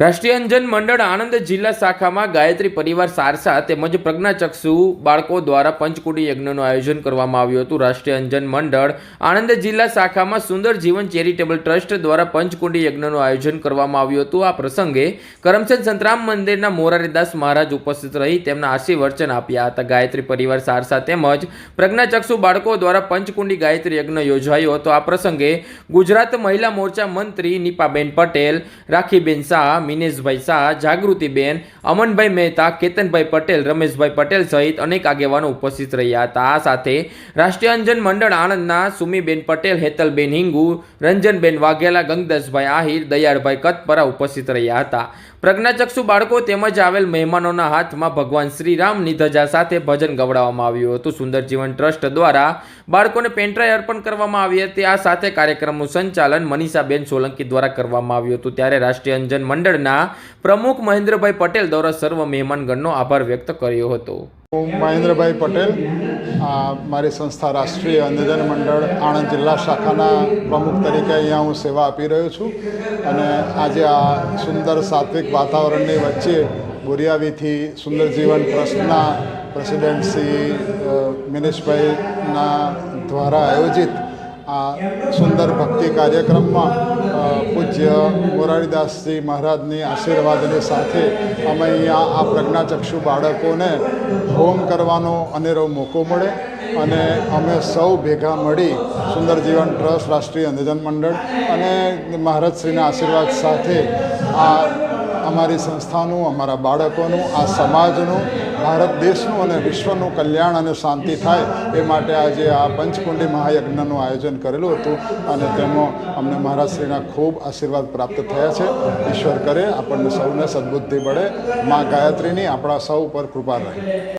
રાષ્ટ્રીય અંજન મંડળ આણંદ જિલ્લા શાખામાં ગાયત્રી પરિવાર સારસા તેમજ પ્રજ્ઞાચક્ષુ બાળકો દ્વારા પંચકુટી યજ્ઞનું આયોજન કરવામાં આવ્યું હતું. રાષ્ટ્રીય અંજન મંડળ આણંદ જિલ્લા શાખામાં સુંદર જીવન ચેરિટેબલ ટ્રસ્ટ દ્વારા પંચકુટી યજ્ઞનું આયોજન કરવામાં આવ્યું હતું. આ પ્રસંગે કરમચંદ સંતરામ મંદિરના મોરારીદાસ મહારાજ ઉપસ્થિત રહી તેમના આશીર્વચન આપ્યા હતા. ગાયત્રી પરિવાર સારસા તેમજ પ્રજ્ઞાચક્ષુ બાળકો દ્વારા પંચકુંડી ગાયત્રી યજ્ઞ યોજાયો હતો. આ પ્રસંગે ગુજરાત મહિલા મોરચા મંત્રી નીપાબેન પટેલ, રાખીબેન શાહ મિનેશભાઈ શાહ જાગૃતિબેન અમનભાઈ મહેતા, કેતનભાઈ પટેલ, રમેશભાઈ પટેલ સહિત અનેક આગેવાનો ઉપસ્થિત રહ્યા હતા. આ સાથે રાષ્ટ્રીય અંજન મંડળ આણંદના સુમીબેન પટેલ, હેતલબેન હિંગુ, રંજનબેન વાઘેલા, ગંગદાસભાઈ આહિર, દયાળભાઈ કતપરા ઉપસ્થિત રહ્યા હતા. પ્રજ્ઞાચક્ષુ બાળકો તેમજ આવેલ મહેમાનોના હાથમાં ભગવાન શ્રીરામની ધજા સાથે ભજન ગવડાવવામાં આવ્યું હતું. સુંદર જીવન ટ્રસ્ટ દ્વારા બાળકોને પેન્ટ્રાઈ અર્પણ કરવામાં આવી હતી. આ સાથે કાર્યક્રમનું સંચાલન મનીષાબેન સોલંકી દ્વારા કરવામાં આવ્યું હતું. ત્યારે રાષ્ટ્રીય અંજન મંડળના પ્રમુખ મહેન્દ્રભાઈ પટેલ દ્વારા સર્વ મહેમાનગણનો આભાર વ્યક્ત કર્યો હતો. હું મહેન્દ્રભાઈ પટેલ મારી સંસ્થા રાષ્ટ્રીય અંધજન મંડળ આણંદ જિલ્લા શાખાના પ્રમુખ તરીકે અહીંયા હું સેવા આપી રહ્યો છું અને આજે આ સુંદર સાત્વિક વાતાવરણની વચ્ચે બોરિયાવીથી સુંદર જીવન ટ્રસ્ટના પ્રેસિડેન્ટ શ્રી મિનેશભાઈના દ્વારા આયોજિત આ સુંદર ભક્તિ કાર્યક્રમમાં પૂજ્ય મોરારીદાસજી મહારાજની આશીર્વાદની સાથે અમે અહીંયા આ પ્રજ્ઞાચક્ષુ બાળકોને હોમ કરવાનો અનેરો મોકો મળે અને અમે સૌ ભેગા મળી સુંદર જીવન ટ્રસ્ટ રાષ્ટ્રીય અંધજન મંડળ અને મહારાજશ્રીના આશીર્વાદ સાથે આ અમારી સંસ્થાનું, અમારા બાળકોનું, આ સમાજનું ભારત દેશનું અને વિશ્વનું કલ્યાણ અને શાંતિ થાય એ માટે આજે આ પંચકુંડી મહાયજ્ઞનું આયોજન કરેલું હતું અને તેમાં અમને મહારાજશ્રીના ખૂબ આશીર્વાદ પ્રાપ્ત થયા છે. ઈશ્વર કરે, આપણને સૌને સદબુદ્ધિ મળે. મા ગાયત્રીની આપણા સૌ ઉપર કૃપા રહે.